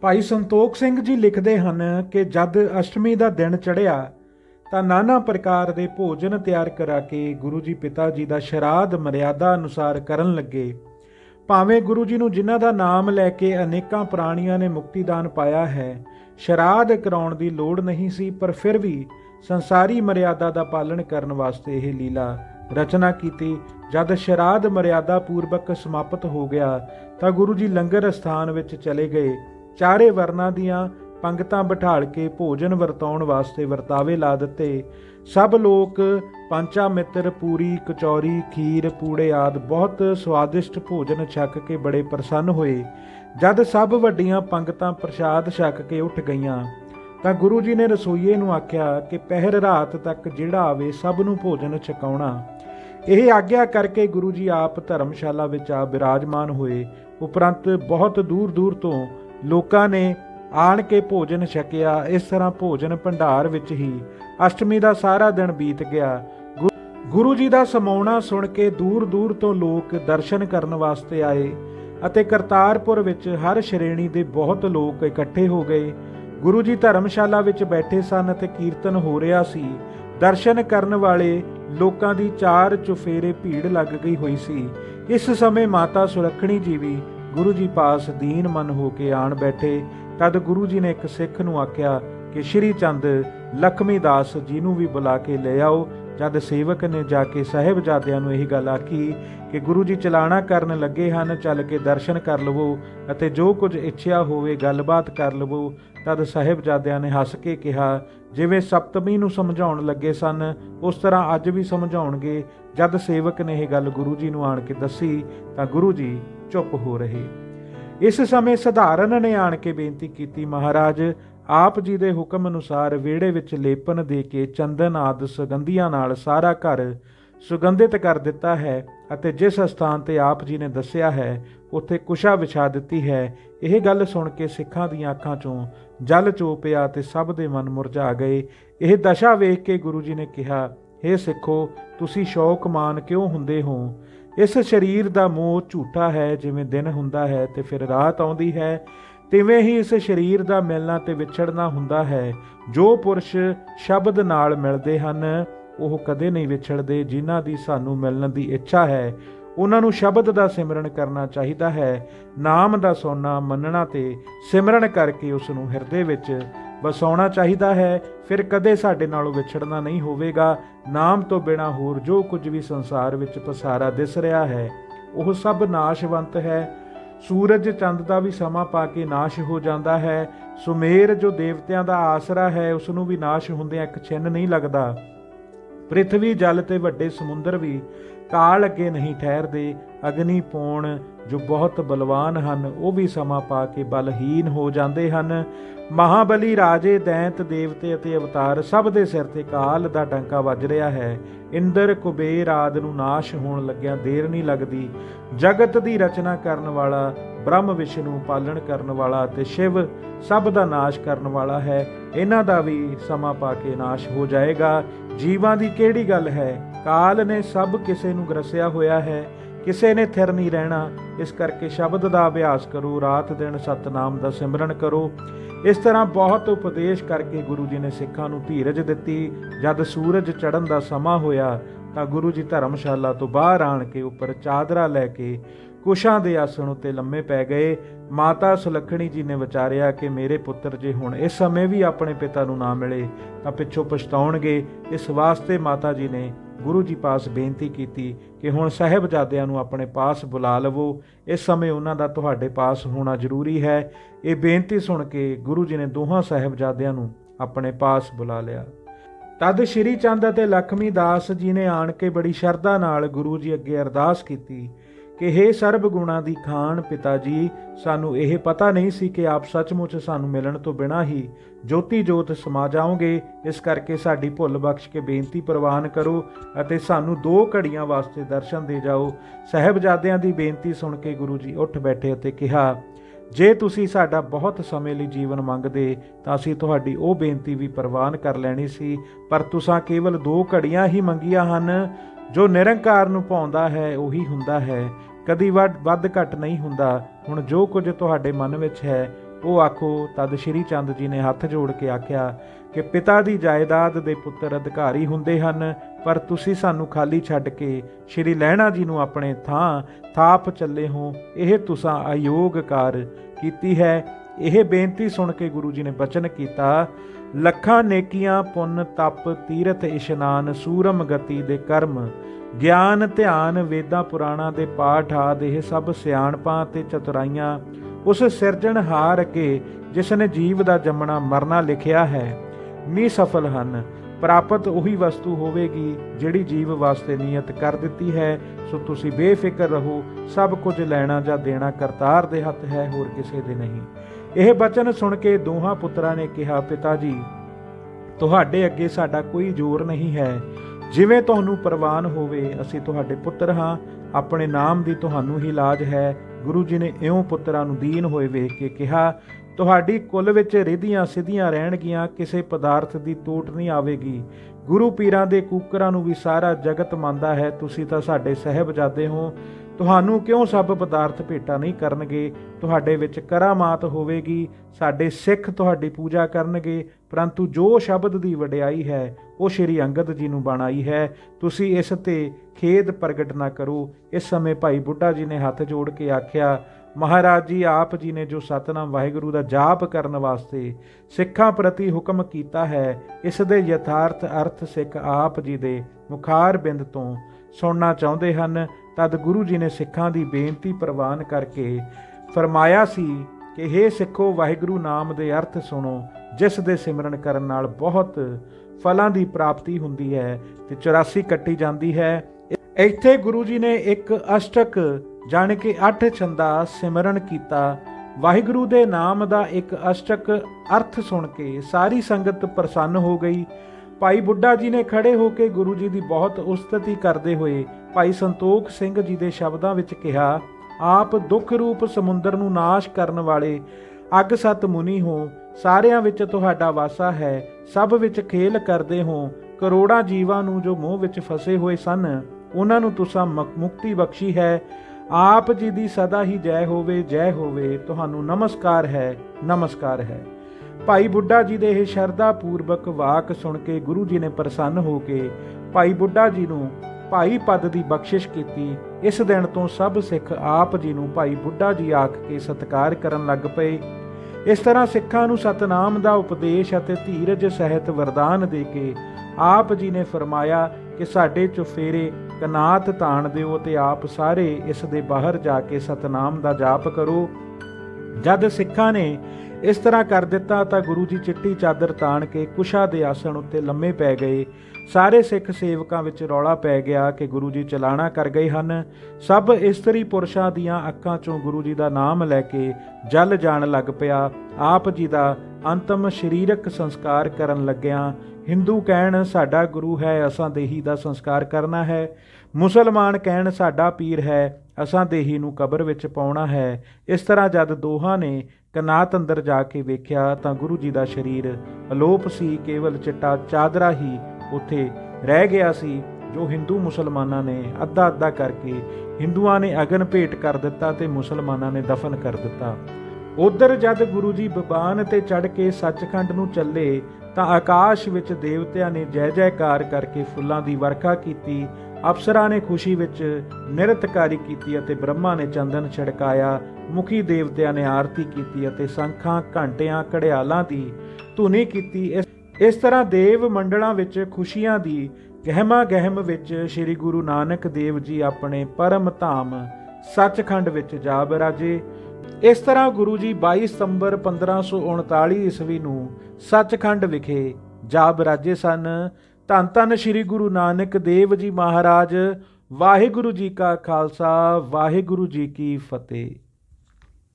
ਭਾਈ ਸੰਤੋਖ ਸਿੰਘ ਜੀ ਲਿਖਦੇ ਹਨ ਕਿ ਜਦ ਅਸ਼ਟਮੀ ਦਾ ਦਿਨ ਚੜ੍ਹਿਆ ਤਾਂ ਨਾਨਾ ਪ੍ਰਕਾਰ ਦੇ ਭੋਜਨ ਤਿਆਰ ਕਰਾ ਕੇ ਗੁਰੂ ਜੀ ਪਿਤਾ ਜੀ ਦਾ ਸ਼ਰਾਧ ਮਰਿਆਦਾ ਅਨੁਸਾਰ ਕਰਨ ਲੱਗੇ। ਭਾਵੇਂ ਗੁਰੂ ਜੀ ਨੂੰ ਜਿਨ੍ਹਾਂ ਦਾ ਨਾਮ ਲੈ ਕੇ ਅਨੇਕਾਂ ਪ੍ਰਾਣੀਆਂ ਨੇ ਮੁਕਤੀਦਾਨ ਪਾਇਆ ਹੈ, ਸ਼ਰਾਧ ਕਰਾਉਣ ਦੀ ਲੋੜ ਨਹੀਂ ਸੀ, ਪਰ ਫਿਰ ਵੀ ਸੰਸਾਰੀ ਮਰਿਆਦਾ ਦਾ ਪਾਲਣ ਕਰਨ ਵਾਸਤੇ ਇਹ ਲੀਲਾ ਰਚਨਾ ਕੀਤੀ। ਜਦ ਸ਼ਰਾਧ ਮਰਿਆਦਾ ਪੂਰਵਕ ਸਮਾਪਤ ਹੋ ਗਿਆ ਤਾਂ ਗੁਰੂ ਜੀ ਲੰਗਰ ਸਥਾਨ ਵਿੱਚ ਚਲੇ ਗਏ। ਚਾਰੇ ਵਰਨਾਂ ਦੀਆਂ ਪੰਗਤਾਂ ਬਿਠਾਲ ਕੇ ਭੋਜਨ ਵਰਤਾਉਣ ਵਾਸਤੇ ਵਰਤਾਵੇ ਲਾ ਦਿੱਤੇ। ਸਭ ਲੋਕ ਪੰਚਾ ਮਿੱਤਰ, ਪੂਰੀ ਕਚੌਰੀ, ਖੀਰ, ਪੂੜੇ ਆਦ ਬਹੁਤ ਸਵਾਦਿਸ਼ਟ ਭੋਜਨ ਛਕ ਕੇ ਬੜੇ ਪ੍ਰਸੰਨ ਹੋਏ। ਜਦ ਸਭ ਵੱਡੀਆਂ ਪੰਗਤਾਂ ਪ੍ਰਸ਼ਾਦ ਛਕ ਕੇ ਉੱਠ ਗਈਆਂ, ਤਾਂ ਗੁਰੂ ਜੀ ਨੇ ਰਸੋਈਏ ਨੂੰ ਆਖਿਆ ਕਿ ਪਹਿਰ ਰਾਤ ਤੱਕ ਜਿਹੜਾ ਆਵੇ ਸਭ ਨੂੰ ਭੋਜਨ ਛਕਾਉਣਾ। ਇਹ ਆਗਿਆ ਕਰਕੇ ਗੁਰੂ ਜੀ ਆਪ ਧਰਮਸ਼ਾਲਾ ਵਿੱਚ ਆ ਬਿਰਾਜਮਾਨ ਹੋਏ। ਉਪਰੰਤ ਬਹੁਤ ਦੂਰ ਦੂਰ ਤੋਂ ਲੋਕਾਂ ਨੇ ਆਣ ਕੇ ਭੋਜਨ ਛਕਿਆ, ਇਸ ਤਰ੍ਹਾਂ ਭੋਜਨ ਭੰਡਾਰ ਵਿੱਚ ਹੀ ਅਸ਼ਟਮੀ ਦਾ ਸਾਰਾ ਦਿਨ ਬੀਤ ਗਿਆ। ਗੁਰੂ ਜੀ ਦਾ ਸਮਾਉਣਾ ਸੁਣ ਕੇ ਦੂਰ ਦੂਰ ਤੋਂ ਲੋਕ ਦਰਸ਼ਨ ਕਰਨ ਵਾਸਤੇ ਆਏ ਅਤੇ ਕਰਤਾਰਪੁਰ ਵਿੱਚ ਹਰ ਸ਼੍ਰੇਣੀ ਦੇ ਬਹੁਤ ਲੋਕ ਇਕੱਠੇ ਹੋ ਗਏ। ਗੁਰੂ ਜੀ ਧਰਮਸ਼ਾਲਾ ਵਿੱਚ ਬੈਠੇ ਸਨ ਅਤੇ ਕੀਰਤਨ ਹੋ ਰਿਹਾ ਸੀ। ਦਰਸ਼ਨ ਕਰਨ ਵਾਲੇ ਲੋਕਾਂ ਦੀ ਚਾਰ ਚੁਫੇਰੇ ਭੀੜ ਲੱਗ ਗਈ ਹੋਈ ਸੀ। ਇਸ ਸਮੇਂ ਮਾਤਾ ਸੁਲੱਖਣੀ ਜੀ ਵੀ ਗੁਰੂ ਜੀ ਪਾਸ ਦੀਨ ਮਨ ਹੋ ਕੇ ਆਣ ਬੈਠੇ, ਤਦ ਗੁਰੂ ਜੀ ਨੇ ਇੱਕ ਸਿੱਖ ਨੂੰ ਆਖਿਆ ਕਿ ਸ਼੍ਰੀ ਚੰਦ ਲਖਮੀ ਦਾਸ ਜੀ ਨੂੰ ਵੀ ਬੁਲਾ ਕੇ ਲੈ ਆਓ। ਜਦ ਸੇਵਕ ਨੇ ਜਾ ਕੇ ਸਾਹਿਬਜ਼ਾਦਿਆਂ ਨੂੰ ਇਹ ਗੱਲ ਆਖੀ ਕਿ ਗੁਰੂ ਜੀ ਚਲਾਣਾ ਕਰਨ ਲੱਗੇ ਹਨ, ਚੱਲ ਕੇ ਦਰਸ਼ਨ ਕਰ ਲਵੋ ਅਤੇ ਜੋ ਕੁਝ ਇੱਛਿਆ ਹੋਵੇ ਗੱਲਬਾਤ ਕਰ ਲਵੋ। ਤਦ ਸਾਹਿਬਜ਼ਾਦਿਆਂ ਨੇ ਹੱਸ ਕੇ ਕਿਹਾ, ਜਿਵੇਂ ਸਪਤਮੀ ਨੂੰ ਸਮਝਾਉਣ ਲੱਗੇ ਸਨ, ਉਸ ਤਰ੍ਹਾਂ ਅੱਜ ਵੀ ਸਮਝਾਉਣਗੇ। ਜਦ ਸੇਵਕ ਨੇ ਇਹ ਗੱਲ ਗੁਰੂ ਜੀ ਨੂੰ ਆਣ ਕੇ ਦੱਸੀ, ਤਾਂ ਗੁਰੂ ਜੀ ਚੁੱਪ ਹੋ ਰਹੇ। ਇਸ ਸਮੇਂ ਸਧਾਰਨ ਨੇ ਆਣ ਕੇ ਬੇਨਤੀ ਕੀਤੀ, ਮਹਾਰਾਜ, ਆਪ ਜੀ ਦੇ ਹੁਕਮ ਅਨੁਸਾਰ ਵਿਹੜੇ ਵਿੱਚ ਲੇਪਨ ਦੇ ਕੇ ਚੰਦਨ ਆਦ ਸੁਗੰਧੀਆਂ ਨਾਲ ਸਾਰਾ ਘਰ ਸੁਗੰਧਿਤ ਕਰ ਦਿੱਤਾ ਹੈ ਅਤੇ ਜਿਸ ਸਥਾਨ ਤੇ ਆਪ ਜੀ ਨੇ ਦੱਸਿਆ ਹੈ, ਉੱਥੇ ਕੁਸ਼ਾ ਵਿਛਾ ਦਿੱਤੀ ਹੈ। ਇਹ ਗੱਲ ਸੁਣ ਕੇ ਸਿੱਖਾਂ ਦੀਆਂ ਅੱਖਾਂ 'ਚੋਂ ਜਲ ਚੋ ਪਿਆ ਤੇ ਸਭ ਦੇ ਮਨ ਮੁਰਝਾ ਗਏ। ਇਹ ਦਸ਼ਾ ਵੇਖ ਕੇ ਗੁਰੂ ਜੀ ਨੇ ਕਿਹਾ हे ਸਿੱਖੋ, ਤੁਸੀਂ ਸ਼ੌਕ ਮਾਨ ਕਿਉਂ ਹੁੰਦੇ ਹੋ? ਇਸ ਸਰੀਰ ਦਾ ਮੋਹ ਝੂਠਾ ਹੈ, ਜਿਵੇਂ ਦਿਨ ਹੁੰਦਾ ਹੈ ਤੇ ਫਿਰ ਰਾਤ ਆਉਂਦੀ ਹੈ, ਤਿਵੇਂ ਹੀ ਇਸ ਸਰੀਰ ਦਾ ਮਿਲਣਾ ਤੇ ਵਿਛੜਨਾ ਹੁੰਦਾ ਹੈ। ਜੋ ਪੁਰਸ਼ ਸ਼ਬਦ ਨਾਲ ਮਿਲਦੇ ਹਨ, ਉਹ ਕਦੇ ਨਹੀਂ ਵਿਛੜਦੇ, ਜਿਨ੍ਹਾਂ ਦੀ ਸਾਨੂੰ ਮਿਲਣ ਦੀ ਇੱਛਾ ਹੈ। ਉਹਨਾਂ ਨੂੰ ਸ਼ਬਦ ਦਾ ਸਿਮਰਨ ਕਰਨਾ ਚਾਹੀਦਾ ਹੈ। ਨਾਮ ਦਾ ਸੋਨਾ ਮੰਨਣਾ ਤੇ ਸਿਮਰਨ ਕਰਕੇ ਉਸ ਨੂੰ ਹਿਰਦੇ ਵਿੱਚ ਵਸਾਉਣਾ ਚਾਹੀਦਾ ਹੈ, ਫਿਰ ਕਦੇ ਸਾਡੇ ਨਾਲੋਂ ਵਿਛੜਨਾ ਨਹੀਂ ਹੋਵੇਗਾ। ਨਾਮ ਤੋਂ ਬਿਨਾ ਹੋਰ ਜੋ ਕੁਝ ਵੀ ਸੰਸਾਰ ਵਿੱਚ ਪਸਾਰਾ ਦਿਸ ਰਿਹਾ ਹੈ, ਉਹ ਸਭ ਨਾਸ਼ਵੰਤ ਹੈ। ਸੂਰਜ ਚੰਦ ਦਾ ਵੀ ਸਮਾਂ ਪਾ ਕੇ ਨਾਸ਼ ਹੋ ਜਾਂਦਾ ਹੈ। ਸੁਮੇਰ ਜੋ ਦੇਵਤਿਆਂ ਦਾ ਆਸਰਾ ਹੈ ਉਸ ਨੂੰ ਵੀ ਨਾਸ਼ ਹੁੰਦਿਆਂ ਇੱਕ ਛਿੰਨ ਨਹੀਂ ਲੱਗਦਾ। ਪ੍ਰਿਥਵੀ ਜਲ ਤੇ ਵੱਡੇ ਸਮੁੰਦਰ ਵੀ ਕਾਲ ਅੱਗੇ ਨਹੀਂ ਠਹਿਰਦੇ, ਅਗਨੀ ਪੌਣ ਜੋ ਬਹੁਤ ਬਲਵਾਨ ਹਨ, ਉਹ ਵੀ ਸਮਾਂ ਪਾ ਕੇ ਬਲਹੀਨ ਹੋ ਜਾਂਦੇ ਹਨ। ਮਹਾਬਲੀ ਰਾਜੇ, ਦੈਂਤ ਦੇਵਤੇ ਅਤੇ ਅਵਤਾਰ ਸਭ ਦੇ ਸਿਰ ਤੇ ਕਾਲ ਦਾ ਟੰਕਾ ਵੱਜ ਰਿਹਾ ਹੈ। ਇੰਦਰ ਕੁਬੇਰ ਆਦ ਨੂੰ ਨਾਸ਼ ਹੋਣ ਲੱਗਿਆ ਦੇਰ ਨਹੀਂ ਲੱਗਦੀ। ਜਗਤ ਦੀ ਰਚਨਾ ਕਰਨ ਵਾਲਾ, ਬ੍ਰਹਮ ਵਿਸ਼ਨੂੰ ਪਾਲਣ ਕਰਨ ਵਾਲਾ ਅਤੇ ਸ਼ਿਵ ਸਭ ਦਾ ਨਾਸ਼ ਕਰਨ ਵਾਲਾ ਹੈ। ਇਹਨਾਂ ਦਾ ਵੀ ਸਮਾਂ ਪਾ ਕੇ ਨਾਸ਼ ਹੋ ਜਾਏਗਾ। ਜੀਵਾਂ ਦੀ ਕਿਹੜੀ ਗੱਲ ਹੈ? ਕਾਲ ਨੇ ਸਭ ਕਿਸੇ ਨੂੰ ਗਰਸਿਆ ਹੋਇਆ ਹੈ। ਕਿਸੇ ਨੇ ਥਿਰ ਨਹੀਂ ਰਹਿਣਾ। ਇਸ ਕਰਕੇ ਸ਼ਬਦ ਦਾ ਅਭਿਆਸ ਕਰੋ। ਰਾਤ ਦਿਨ ਸਤਨਾਮ ਦਾ ਸਿਮਰਨ ਕਰੋ। ਇਸ ਤਰ੍ਹਾਂ ਬਹੁਤ ਉਪਦੇਸ਼ ਕਰਕੇ ਗੁਰੂ ਜੀ ਨੇ ਸਿੱਖਾਂ ਨੂੰ ਧੀਰਜ ਦਿੱਤੀ। ਜਦ ਸੂਰਜ ਚੜ੍ਹਨ ਦਾ ਸਮਾਂ ਹੋਇਆ, ਤਾਂ ਗੁਰੂ ਜੀ ਧਰਮਸ਼ਾਲਾ ਤੋਂ ਬਾਹਰ ਆਣ ਕੇ ਉੱਪਰ ਚਾਦਰਾ ਲੈ ਕੇ ਕੁਸ਼ਾਂ ਦੇ ਆਸਣ ਉੱਤੇ ਲੰਮੇ ਪੈ ਗਏ। ਮਾਤਾ ਸੁਲੱਖਣੀ ਜੀ ਨੇ ਵਿਚਾਰਿਆ ਕਿ ਮੇਰੇ ਪੁੱਤਰ, ਜੇ ਹੁਣ ਇਸ ਸਮੇਂ ਵੀ ਆਪਣੇ ਪਿਤਾ ਨੂੰ ਨਾ ਮਿਲੇ, ਤਾਂ ਪਿੱਛੋਂ ਪਛਤਾਉਣਗੇ। ਇਸ ਵਾਸਤੇ ਮਾਤਾ ਜੀ ਨੇ ਗੁਰੂ ਜੀ ਪਾਸ ਬੇਨਤੀ ਕੀਤੀ ਕਿ ਹੁਣ ਸਾਹਿਬਜ਼ਾਦਿਆਂ ਨੂੰ ਆਪਣੇ ਪਾਸ ਬੁਲਾ ਲਵੋ। ਇਸ ਸਮੇਂ ਉਹਨਾਂ ਦਾ ਤੁਹਾਡੇ ਪਾਸ ਹੋਣਾ ਜ਼ਰੂਰੀ ਹੈ। ਇਹ ਬੇਨਤੀ ਸੁਣ ਕੇ ਗੁਰੂ ਜੀ ਨੇ ਦੋਹਾਂ ਸਾਹਿਬਜ਼ਾਦਿਆਂ ਨੂੰ ਆਪਣੇ ਪਾਸ ਬੁਲਾ ਲਿਆ। ਤਦ ਸ਼੍ਰੀ ਚੰਦ ਅਤੇ ਲਖਮੀ ਦਾਸ ਜੀ ਨੇ ਆਣ ਕੇ ਬੜੀ ਸ਼ਰਧਾ ਨਾਲ ਗੁਰੂ ਜੀ ਅੱਗੇ ਅਰਦਾਸ ਕੀਤੀ। ਕਿ हे ਸਰਬ ਗੁਣਾ ਦੀ ਖਾਨ ਪਿਤਾ ਜੀ, ਸਾਨੂੰ ਇਹ ਪਤਾ ਨਹੀਂ ਸੀ ਕਿ ਆਪ ਸੱਚਮੁੱਚ ਸਾਨੂੰ ਮਿਲਣ ਤੋਂ ਬਿਨਾਂ ਹੀ ਜੋਤੀ ਜੋਤ ਸਮਾ ਜਾਓਗੇ। ਇਸ ਕਰਕੇ ਸਾਡੀ ਭੁੱਲ ਬਖਸ਼ ਕੇ ਬੇਨਤੀ ਪ੍ਰਵਾਨ ਕਰੋ ਅਤੇ ਸਾਨੂੰ ਦੋ ਘੜੀਆਂ ਵਾਸਤੇ ਦਰਸ਼ਨ ਦੇ ਜਾਓ। ਸਹਿਬਜ਼ਾਦਿਆਂ ਦੀ ਬੇਨਤੀ ਸੁਣ ਕੇ ਗੁਰੂ ਜੀ ਉੱਠ ਬੈਠੇ ਅਤੇ ਕਿਹਾ, ਜੇ ਤੁਸੀਂ ਸਾਡਾ ਬਹੁਤ ਸਮੇਂ ਲਈ ਜੀਵਨ ਮੰਗਦੇ, ਤਾਂ ਅਸੀਂ ਤੁਹਾਡੀ ਉਹ ਬੇਨਤੀ ਵੀ ਪ੍ਰਵਾਨ ਕਰ ਲੈਣੀ ਸੀ। ਪਰ ਤੁਸੀਂ ਕੇਵਲ ਦੋ ਘੜੀਆਂ ਹੀ ਮੰਗੀਆਂ ਹਨ। ਜੋ ਨਿਰੰਕਾਰ ਨੂੰ ਪਾਉਂਦਾ ਹੈ, ਉਹੀ ਹੁੰਦਾ ਹੈ। ਕਦੀ ਵੱਧ ਵੱਧ ਘਟ ਨਹੀਂ ਹੁੰਦਾ। ਹੁਣ ਜੋ ਕੁਝ ਤੁਹਾਡੇ ਮਨ ਵਿੱਚ ਹੈ, ਉਹ ਆਖੋ। ਤਦ ਸ਼੍ਰੀ ਚੰਦ ਜੀ ਨੇ ਹੱਥ ਜੋੜ ਕੇ ਆਖਿਆ ਕਿ ਪਿਤਾ ਦੀ ਜਾਇਦਾਦ ਦੇ ਪੁੱਤਰ ਅਧਿਕਾਰੀ ਹੁੰਦੇ ਹਨ, ਪਰ ਤੁਸੀਂ ਸਾਨੂੰ ਖਾਲੀ ਛੱਡ ਕੇ ਸ਼੍ਰੀ ਲਹਿਣਾ ਜੀ ਨੂੰ ਆਪਣੇ ਥਾਂ ਥਾਪ ਚੱਲੇ ਹੋ। ਇਹ ਤੁਸਾਂ ਅਯੋਗ ਕਾਰ ਕੀਤੀ ਹੈ। ਇਹ ਬੇਨਤੀ ਸੁਣ ਕੇ ਗੁਰੂ ਜੀ ਨੇ ਬਚਨ ਕੀਤਾ ਲੱਖਾਂ ਨੇਕੀਆਂ ਪੁੰਨ ਤਪ ਤੀਰਥ ਇਸ਼ਨਾਨ ਸੂਰਮ ਗਤੀ ਦੇ ਕਰਮ, ਗਿਆਨ ਧਿਆਨ ਵੇਦਾਂ ਪੁਰਾਣਾਂ ਦੇ ਪਾਠ ਆਦਿ, ਇਹ ਸਭ ਸਿਆਣਪਾਂ ਤੇ ਚਤੁਰਾਈਆਂ। ਉਸ ਸਿਰਜਣਹਾਰ ਅੱਗੇ ਜਿਸ ਨੇ ਜੀਵ ਦਾ ਜੰਮਣਾ ਮਰਨਾ ਲਿਖਿਆ ਹੈ, ਨੀ ਸਫਲ ਹਨ। ਪ੍ਰਾਪਤ ਉਹੀ ਵਸਤੂ ਹੋਵੇਗੀ ਜਿਹੜੀ ਜੀਵ ਵਾਸਤੇ ਨਿਯਤ ਕਰ ਦਿੱਤੀ ਹੈ। ਸੋ ਤੁਸੀਂ ਬੇਫਿਕਰ ਰਹੋ, ਸਭ ਕੁਝ ਲੈਣਾ ਜਾਂ ਦੇਣਾ ਕਰਤਾਰ ਦੇ ਹੱਥ ਹੈ, ਹੋਰ ਕਿਸੇ ਦੇ ਨਹੀਂ। ਇਹ ਬਚਨ ਸੁਣ ਕੇ ਦੋਹਾਂ ਪੁੱਤਰਾਂ ਨੇ ਕਿਹਾ, ਪਿਤਾ ਜੀ, ਤੁਹਾਡੇ ਅੱਗੇ ਸਾਡਾ ਕੋਈ ਜ਼ੋਰ ਨਹੀਂ ਹੈ। ਜਿਵੇਂ ਤੁਹਾਨੂੰ ਪ੍ਰਵਾਨ ਹੋਵੇ, ਅਸੀਂ ਤੁਹਾਡੇ ਪੁੱਤਰ ਹਾਂ। ਆਪਣੇ ਨਾਮ ਦੀ ਤੁਹਾਨੂੰ ਹੀ ਲਾਜ ਹੈ। ਗੁਰੂ ਜੀ ਨੇ ਇਉਂ ਪੁੱਤਰਾਂ ਨੂੰ ਦੀਨ ਹੋਏ ਵੇਖ ਕੇ ਕਿਹਾ, ਤੁਹਾਡੀ ਕੁੱਲ ਵਿੱਚ ਰਿਧੀਆਂ ਸਿੱਧੀਆਂ ਰਹਿਣਗੀਆਂ, ਕਿਸੇ ਪਦਾਰਥ ਦੀ ਤੋਟ ਨਹੀਂ ਆਵੇਗੀ। ਗੁਰੂ ਪੀਰਾਂ ਦੇ ਕੂਕਰਾਂ ਨੂੰ ਵੀ ਸਾਰਾ ਜਗਤ ਮੰਨਦਾ ਹੈ, ਤੁਸੀਂ ਤਾਂ ਸਾਡੇ ਸਹਿਬਜ਼ਾਦੇ ਹੋ। ਤੁਹਾਨੂੰ ਕਿਉਂ ਸਭ ਪਦਾਰਥ ਭੇਟਾ ਨਹੀਂ ਕਰਨਗੇ? ਤੁਹਾਡੇ ਵਿੱਚ ਕਰਾਮਾਤ ਹੋਵੇਗੀ, ਸਾਡੇ ਸਿੱਖ ਤੁਹਾਡੀ ਪੂਜਾ ਕਰਨਗੇ, ਪਰੰਤੂ ਜੋ ਸ਼ਬਦ ਦੀ ਵਡਿਆਈ ਹੈ, ਉਹ ਸ਼੍ਰੀ ਅੰਗਦ ਜੀ ਨੂੰ ਬਣਾਈ ਹੈ। ਤੁਸੀਂ ਇਸ ਤੇ ਖੇਦ ਪ੍ਰਗਟ ਨਾ ਕਰੋ। ਇਸ ਸਮੇਂ ਭਾਈ ਬੁੱਢਾ ਜੀ ਨੇ ਹੱਥ ਜੋੜ ਕੇ ਆਖਿਆ, ਮਹਾਰਾਜ ਜੀ, ਆਪ ਜੀ ਨੇ ਜੋ ਸਤਨਾਮ ਵਾਹਿਗੁਰੂ ਦਾ ਜਾਪ ਕਰਨ ਵਾਸਤੇ ਸਿੱਖਾਂ ਪ੍ਰਤੀ ਹੁਕਮ ਕੀਤਾ ਹੈ, ਇਸ ਦੇ ਯਥਾਰਥ ਅਰਥ ਸਿੱਖ ਆਪ ਜੀ ਦੇ ਮੁਖਾਰ ਬਿੰਦ ਤੋਂ ਸੁਣਨਾ ਚਾਹੁੰਦੇ ਹਨ। ਤਦ ਗੁਰੂ ਜੀ ਨੇ ਸਿੱਖਾਂ ਦੀ ਬੇਨਤੀ ਪ੍ਰਵਾਨ ਕਰਕੇ ਫਰਮਾਇਆ ਸੀ ਕਿ हे ਸਿੱਖੋ, ਵਾਹਿਗੁਰੂ ਨਾਮ ਦੇ ਅਰਥ ਸੁਣੋ, ਜਿਸ ਦੇ ਸਿਮਰਨ ਕਰਨ ਨਾਲ ਬਹੁਤ ਫਲਾਂ ਦੀ ਪ੍ਰਾਪਤੀ ਹੁੰਦੀ ਹੈ ਤੇ 84 ਕੱਟੀ ਜਾਂਦੀ ਹੈ। ਇੱਥੇ ਗੁਰੂ ਜੀ ਨੇ ਇੱਕ ਅਸ਼ਟਕ ਜਾਣ ਕੇ ਅੱਠ ਛੰਦਾ ਸਿਮਰਨ ਕੀਤਾ। ਵਾਹਿਗੁਰੂ ਦੇ ਨਾਮ ਦਾ ਇੱਕ ਅਸ਼ਟਕ ਅਰਥ ਸੁਣ ਕੇ ਸਾਰੀ ਸੰਗਤ ਪ੍ਰਸੰਨ ਹੋ ਗਈ। ਭਾਈ ਬੁੱਢਾ ਜੀ ਨੇ ਖੜੇ ਹੋ ਕੇ ਗੁਰੂ ਜੀ ਦੀ ਬਹੁਤ ਉਸਤਤੀ ਕਰਦੇ ਹੋਏ ਭਾਈ ਸੰਤੋਖ ਸਿੰਘ ਜੀ ਦੇ ਸ਼ਬਦਾਂ ਵਿੱਚ ਕਿਹਾ, ਆਪ ਦੁੱਖ ਰੂਪ ਸਮੁੰਦਰ ਨੂੰ ਨਾਸ਼ ਕਰਨ ਵਾਲੇ ਅਗ ਸਤ ਮੁਨੀ ਹੋ, ਸਾਰਿਆਂ ਵਿੱਚ ਤੁਹਾਡਾ ਵਾਸਾ ਹੈ, ਸਭ ਵਿੱਚ ਖੇਲ ਕਰਦੇ ਹੋ, ਕਰੋੜਾਂ ਜੀਵਾਂ ਨੂੰ ਜੋ ਮੋਹ ਵਿੱਚ ਫਸੇ ਹੋਏ ਸਨ, ਉਹਨਾਂ ਨੂੰ ਤੁਸਾਂ ਮੁਕਤੀ ਬਖਸ਼ੀ ਹੈ। ਆਪ ਜੀ ਦੀ ਸਦਾ ਹੀ ਜੈ ਹੋਵੇ ਜੈ ਹੋਵੇ, ਤੁਹਾਨੂੰ ਨਮਸਕਾਰ ਹੈ ਨਮਸਕਾਰ ਹੈ। ਭਾਈ ਬੁੱਢਾ ਜੀ ਦੇ ਇਹ ਸ਼ਰਧਾ ਪੂਰਵਕ ਵਾਕ ਸੁਣ ਕੇ ਗੁਰੂ ਜੀ ਨੇ ਪ੍ਰਸੰਨ ਹੋ ਕੇ ਭਾਈ ਬੁੱਢਾ ਜੀ ਨੂੰ ਭਾਈ ਪਦ ਦੀ ਬਖਸ਼ਿਸ਼ ਕੀਤੀ। ਇਸ ਦਿਨ ਤੋਂ ਸਭ ਸਿੱਖ ਆਪ ਜੀ ਨੂੰ ਭਾਈ ਬੁੱਢਾ ਜੀ ਆਖ ਕੇ ਸਤਿਕਾਰ ਕਰਨ ਲੱਗ ਪਏ। ਇਸ ਤਰ੍ਹਾਂ ਸਿੱਖਾਂ ਨੂੰ ਸਤਨਾਮ ਦਾ ਉਪਦੇਸ਼ ਅਤੇ ਧੀਰਜ ਸਹਿਤ ਵਰਦਾਨ ਦੇ ਕੇ ਆਪ ਜੀ ਨੇ ਫਰਮਾਇਆ ਕਿ ਸਾਡੇ ਚੁਫੇਰੇ ਕਨਾਤ ਤਾਣ ਦਿਓ ਤੇ ਆਪ ਸਾਰੇ ਇਸ ਦੇ ਬਾਹਰ ਜਾ ਕੇ ਸਤਨਾਮ ਦਾ ਜਾਪ ਕਰੋ। ਜਦ ਸਿੱਖਾਂ ਨੇ ਇਸ ਤਰ੍ਹਾਂ ਕਰ ਦਿੱਤਾ ਤਾਂ ਗੁਰੂ ਜੀ ਚਿੱਟੀ ਚਾਦਰ ਤਾਣ ਕੇ ਕੁਸ਼ਾ ਦੇ ਆਸਣ ਉੱਤੇ ਲੰਮੇ ਪੈ ਗਏ। ਸਾਰੇ ਸਿੱਖ ਸੇਵਕਾਂ ਵਿੱਚ ਰੌਲਾ ਪੈ ਗਿਆ ਕਿ ਗੁਰੂ ਜੀ ਚਲਾਣਾ ਕਰ ਗਏ ਹਨ। ਸਭ ਇਸਤਰੀ ਪੁਰਸ਼ਾਂ ਦੀਆਂ ਅੱਖਾਂ ਚੋਂ ਗੁਰੂ ਜੀ ਦਾ ਨਾਮ ਲੈ ਕੇ ਜਲ ਜਾਣ ਲੱਗ ਪਿਆ। ਆਪ ਜੀ ਦਾ ਅੰਤਮ ਸਰੀਰਕ ਸੰਸਕਾਰ ਕਰਨ ਲੱਗਿਆਂ, ਹਿੰਦੂ ਕਹਿਣ, ਸਾਡਾ ਗੁਰੂ ਹੈ, ਅਸਾਂ ਦੇਹੀ ਦਾ ਸੰਸਕਾਰ ਕਰਨਾ ਹੈ। ਮੁਸਲਮਾਨ ਕਹਿਣ, ਸਾਡਾ ਪੀਰ ਹੈ, ਅਸਾਂ ਦੇਹੀ ਨੂੰ ਕਬਰ ਵਿੱਚ ਪਾਉਣਾ ਹੈ। ਇਸ ਤਰ੍ਹਾਂ ਜਦ ਦੋਹਾਂ ਨੇ ਕਨਾਤ ਅੰਦਰ ਜਾ ਕੇ ਵੇਖਿਆ ਤਾਂ ਗੁਰੂ ਜੀ ਦਾ ਸਰੀਰ ਅਲੋਪ ਸੀ, ਕੇਵਲ ਚਿੱਟਾ ਚਾਦਰਾ ਹੀ ਉੱਥੇ ਰਹਿ ਗਿਆ ਸੀ, ਜੋ ਹਿੰਦੂ ਮੁਸਲਮਾਨਾਂ ਨੇ ਅੱਧਾ ਅੱਧਾ ਕਰਕੇ ਹਿੰਦੂਆਂ ਨੇ ਅਗਨ ਭੇਟ ਕਰ ਦਿੱਤਾ ਤੇ ਮੁਸਲਮਾਨਾਂ ਨੇ ਦਫਨ ਕਰ ਦਿੱਤਾ। ਉਧਰ ਜਦ ਗੁਰੂ ਜੀ ਬਬਾਨ ਤੇ ਚੜ ਕੇ ਸੱਚਖੰਡ ਨੂੰ ਚੱਲੇ, ਤਾਂ ਆਕਾਸ਼ ਵਿੱਚ ਦੇਵਤਿਆਂ ਨੇ ਜੈ ਜੈਕਾਰ ਕਰਕੇ ਫੁੱਲਾਂ ਦੀ ਵਰਖਾ ਕੀਤੀ। ਅਪਸਰਾਂ ਨੇ ਖੁਸ਼ੀ ਵਿੱਚ ਨਿਰਤਕਾਰੀ ਕੀਤੀ ਅਤੇ ਬ੍ਰਹਮਾ ਨੇ ਚੰਦਨ ਛਿੜਕਾਇਆ। ਮੁਖੀ ਦੇਵਤਿਆਂ ਨੇ ਆਰਤੀ ਕੀਤੀ ਅਤੇ ਸੰਖਾਂ, ਘੰਟਿਆਂ, ਘੜਿਆਲਾਂ ਦੀ ਧੁਨੀ ਕੀਤੀ। ਇਸ ਇਸ ਤਰ੍ਹਾਂ ਦੇਵ ਮੰਡਲਾਂ ਵਿੱਚ ਖੁਸ਼ੀਆਂ ਦੀ ਗਹਿਮਾ ਗਹਿਮ ਵਿੱਚ ਸ੍ਰੀ ਗੁਰੂ ਨਾਨਕ ਦੇਵ ਜੀ ਆਪਣੇ ਪਰਮ ਧਾਮ ਸੱਚਖੰਡ ਵਿੱਚ ਜਾ ਬਿਰਾਜੇ ਇਸ ਤਰ੍ਹਾਂ ਗੁਰੂ ਜੀ 22 ਸਤੰਬਰ 1539 ਈਸਵੀ ਨੂੰ ਸੱਚਖੰਡ ਵਿਖੇ ਜਾ ਬਿਰਾਜੇ ਸਨ। ਧੰਨ ਧੰਨ ਸ੍ਰੀ ਗੁਰੂ ਨਾਨਕ ਦੇਵ ਜੀ ਮਹਾਰਾਜ, ਵਾਹਿਗੁਰੂ ਜੀ ਕਾ ਖਾਲਸਾ, ਵਾਹਿਗੁਰੂ ਜੀ ਕੀ ਫਤਿਹ।